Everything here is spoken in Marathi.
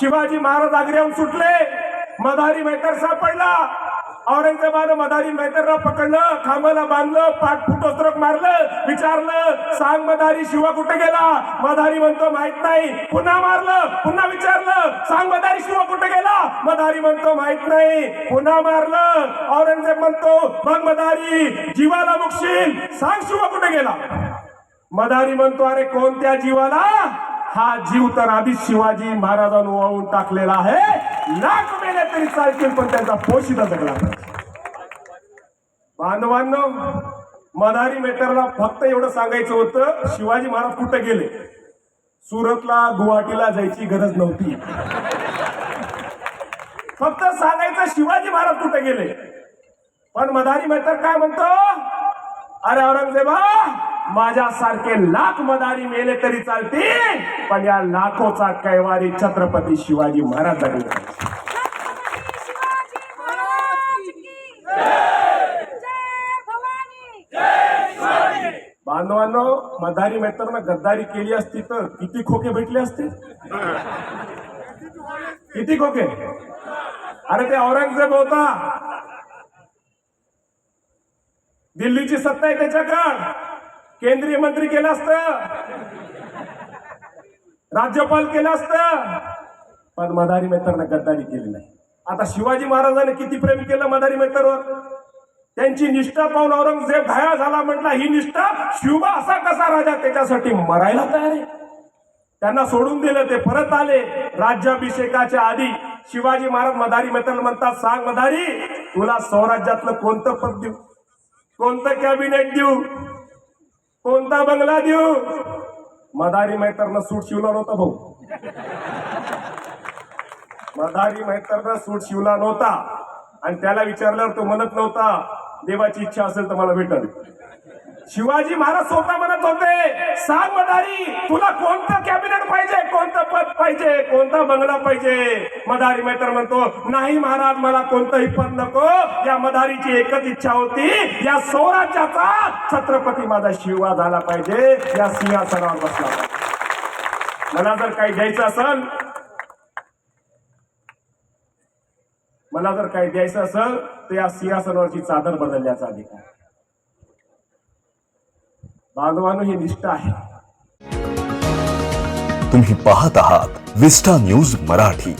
शिवाजी महाराज आग्र्याहून सुटले. मदारी मैतर सापडला. औरंगजेबानं मदारी मैतरला पकडलं खांबाला बांधलं पाठ फुटोस्त्रोक मारलं विचारलं सांग मदारी शिवा कुठे गेला? मदारी म्हणतो माहीत नाही. पुन्हा मारलं पुन्हा विचारलं सांग मदारी शिवा कुठे गेला? मदारी म्हणतो माहीत नाही. पुन्हा मारलं. औरंगजेब म्हणतो मग मदारी जीवाला मुक्षील सांग शिवा कुठे गेला? मदारी म्हणतो अरे कोणत्या जीवाला? हा जीव तर आधीच शिवाजी महाराजांनी वाळून टाकलेला आहे. लाख मेले तरी चालतील पण त्यांचा पोशिदा जगला पाहिजे. बांधवांनो मदारी मेटरला फक्त एवढं सांगायचं होतं शिवाजी महाराज कुठे गेले? सुरतला गुवाहाटीला जायची गरज नव्हती. फक्त सांगायचं शिवाजी महाराज कुठे गेले? पण मदारी मेटर काय म्हणतो? अरे औरंगजेबा माझ्यासारखे लाख मदारी मेले तरी चालतील. पण या लाखोचा कैवारी छत्रपती शिवाजी महाराज बांधवांनो मदारी मेहतरनं गद्दारी केली असती तर किती खोके भेटले असते? किती खोके? अरे ते औरंगजेब होता. दिल्लीची सत्ता आहे त्याच्याकडं. केंद्रीय मंत्री केलं असतं. राज्यपाल केलं असतं. पण मदारी मेहतरनं गद्दारी केली नाही. आता शिवाजी महाराजांनी किती प्रेम केलं मदारी मेहतरवर त्यांची निष्ठा पाहून औरंगजेब घाया झाला म्हटला ही निष्ठा शिवबा असा कसा राजा? त्याच्यासाठी मरायला तयार आहे. त्यांना सोडून दिलं ते परत आले. राज्याभिषेकाच्या आधी शिवाजी महाराज मदारी मेहतर म्हणतात सांग मदारी तुला स्वराज्यातलं कोणतं पद देऊ? कोणतं कॅबिनेट देऊ? कोणता बंगला देऊ? मदारी मेहतरनं सूट शिवला नव्हता भाऊ. मदारी मेहतरनं सूट शिवला नव्हता. आणि त्याला विचारल्यावर तो म्हणत नव्हता देवाची इच्छा असेल तर मला भेटल शिवाजी महाराज स्वतः म्हणत होते सांग मदारी तुला कोणतं कॅबिनेट पाहिजे कोणतं पद पाहिजे कोणता बंगला पाहिजे? मदारी मैत्र म्हणतो नाही महाराज मला कोणतंही पद नको. या मदारीची एकच इच्छा होती या स्वराज्याचा छत्रपती माझा शिवा झाला पाहिजे या सिंहासनावर बसला पाहिजे. मला जर काही द्यायचं असेल मला जर काही द्यायचं असेल तर या सिंहासनावरची चादर बदलण्याचा अधिकार. बांधवानं ही निष्ठा आहे. तुम्ही पाहत आहात विस्टा न्यूज मराठी.